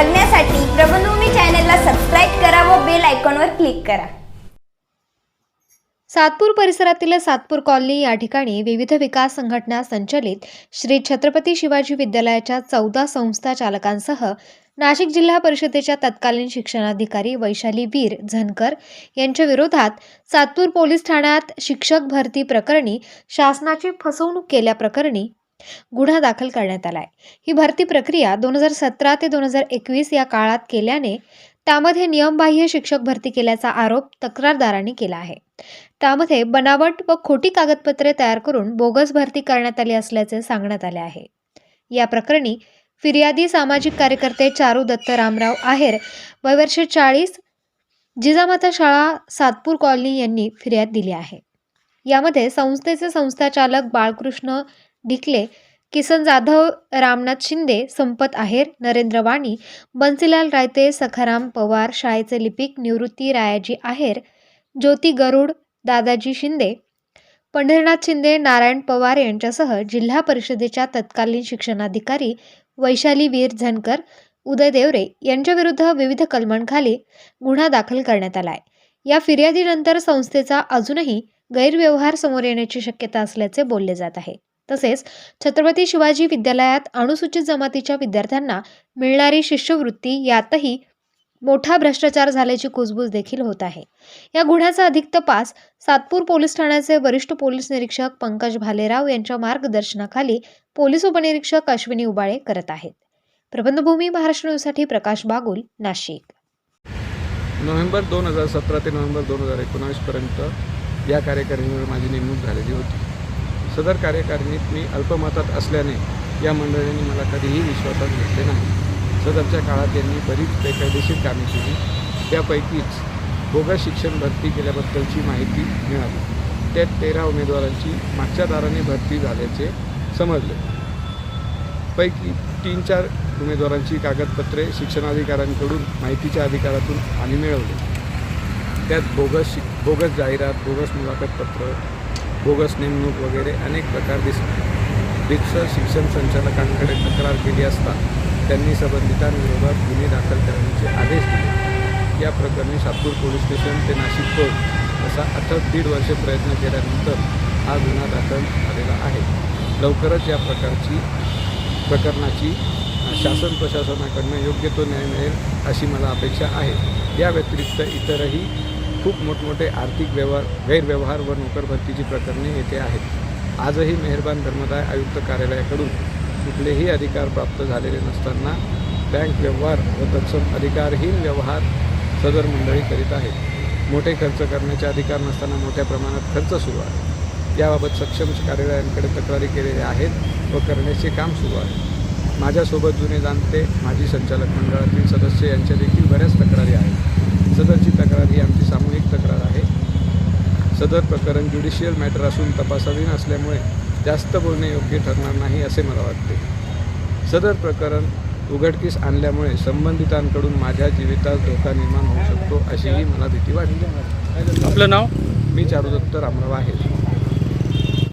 बघण्यासाठी प्रबंधभूमी चॅनलला सबस्क्राईब करा व बेल आयकॉनवर क्लिक करा. सातपूर परिसरातील सातपूर कॉलनी या ठिकाणी विविध विकास संघटना संचलित श्री छत्रपती शिवाजी विद्यालयाच्या चौदा संस्था चालकांसह नाशिक जिल्हा परिषदेच्या तत्कालीन शिक्षणाधिकारी वैशाली वीर झनकर यांच्या विरोधात सातपूर पोलीस ठाण्यात शिक्षक भरती प्रकरणी शासनाची फसवणूक केल्याप्रकरणी गुन्हा दाखल करण्यात आलाय. ही भरती प्रक्रिया दोन हजार सतरा ते दोन हजार एकवीस या काळात केल्याने त्यामध्ये नियमबाह्य शिक्षक भरती केल्याचा आरोप तक्रारदारांनी केला आहे. त्यामध्ये बनावट व खोटी कागदपत्रे तयार करून बोगस भरती करण्यात आली असल्याचे सांगण्यात आले आहे. या प्रकरणी फिर्यादी सामाजिक कार्यकर्ते चारू दत्त रामराव आहेर वयवर्ष चाळीस जिजामाता शाळा सातपूर कॉलनी यांनी फिर्याद दिली आहे. यामध्ये संस्थेचे संस्थाचालक बाळकृष्ण डिकले किसन जाधव रामनाथ शिंदे संपत आहेर नरेंद्र वाणी बन्सीलाल रायते सखाराम पवार शाळेचे लिपिक निवृत्ती रायाजी आहेर ज्योती गरुड दादाजी शिंदे पंढरीनाथ शिंदे नारायण पवार यांच्यासह जिल्हा परिषदेच्या तत्कालीन शिक्षणाधिकारी वैशाली वीर झनकर उदय देवरे यांच्याविरुद्ध विविध कलमांखाली गुन्हा दाखल करण्यात आला आहे या फिर्यादीनंतर संस्थेचा अजूनही गैरव्यवहार समोर येण्याची शक्यता असल्याचे बोलले जात आहे. तसेच छत्रपती शिवाजी विद्यालयात अनुसूचित जमातीच्या विद्यार्थ्यांना मिळणारी शिष्यवृत्ती यातही मोठा भ्रष्टाचार झाल्याची कुजबूज देखील होत आहे. या गुन्ह्याचा अधिक तपास सातपूर पोलीस ठाण्याचे वरिष्ठ पोलीस निरीक्षक पंकज भालेराव यांच्या मार्गदर्शनाखाली पोलीस उपनिरीक्षक अश्विनी उबाळे करत आहेत. प्रबंधभूमी महाराष्ट्र न्यूजसाठी प्रकाश बागुल नाशिक. नोव्हेंबर दोन हजार सतरा ते नोव्हेंबर दोन हजार एकोणावीसपर्यंत या कार्यकारिणीवर माझी नेमणूक झालेली होती. सदर कार्यकारिणीत मी अल्पमतात असल्याने या मंडळींनी मला कधीही विश्वासात घेतले नाही. सदरच्या काळात त्यांनी बरीच बेकायदेशीर कामे केली. त्यापैकीच बोगस शिक्षण भरती केल्याबद्दलची माहिती मिळाली. त्यात तेरा उमेदवारांची मागच्या दाराने भरती झाल्याचे समजले. पैकी तीन चार उमेदवारांची कागदपत्रे शिक्षणाधिकाऱ्यांकडून माहितीच्या अधिकारातून आम्ही मिळवली. त्यात बोगस शिक बोगस जाहिरात बोगस मुलाखतपत्र बोगस नेमणूक वगैरे अनेक प्रकार दिसले रिक्सर शिक्षण संचालकांकडे तक्रार केली असता त्यांनी संबंधितांविरोधात गुन्हे दाखल करण्याचे आदेश दिले. या प्रकरणी सातपूर पोलीस स्टेशन ते नाशिक कोर्ट असा अथक दीड वर्षे प्रयत्न केल्यानंतर हा गुन्हा दाखल झालेला आहे. लवकरच या प्रकारची प्रकरणाची शासन प्रशासनाकडनं योग्य तो न्याय मिळेल अशी मला अपेक्षा आहे. या व्यतिरिक्त इतरही खूप मोठमोठे आर्थिक व्यवहार गैरव्यवहार व नोकरभरतीची प्रकरणे येथे आहेत. आजही मेहरबान धर्मदाय आयुक्त कार्यालयाकडून कुठलेही अधिकार प्राप्त झालेले नसताना बँक व्यवहार व तत्सम अधिकारहीन व्यवहार सदर मंडळी करीत आहेत. मोठे खर्च करण्याचे अधिकार नसताना मोठ्या प्रमाणात खर्च सुरू आहे. याबाबत सक्षम कार्यालयांकडे तक्रारी केलेल्या आहेत व करण्याचे काम सुरू आहे. माझ्यासोबत जुने जाणते माजी संचालक मंडळातील सदस्य यांच्या देखील बऱ्याच तक्रारी आहेत सदरची तक्रार ही आमची सामूहिक तक्रार आहे सदर प्रकरण ज्युडिशियल मॅटर असून तपासाधीन असल्यामुळे जास्त बोलणे योग्य ठरणार नाही असे मला वाटते. सदर प्रकरण उघडकीस आणल्यामुळे संबंधितांकडून माझ्या जीवितास धोका निर्माण होऊ शकतो अशीही मला भीती वाटते. आपलं नाव? मी चारुदत्त रामराव आहे.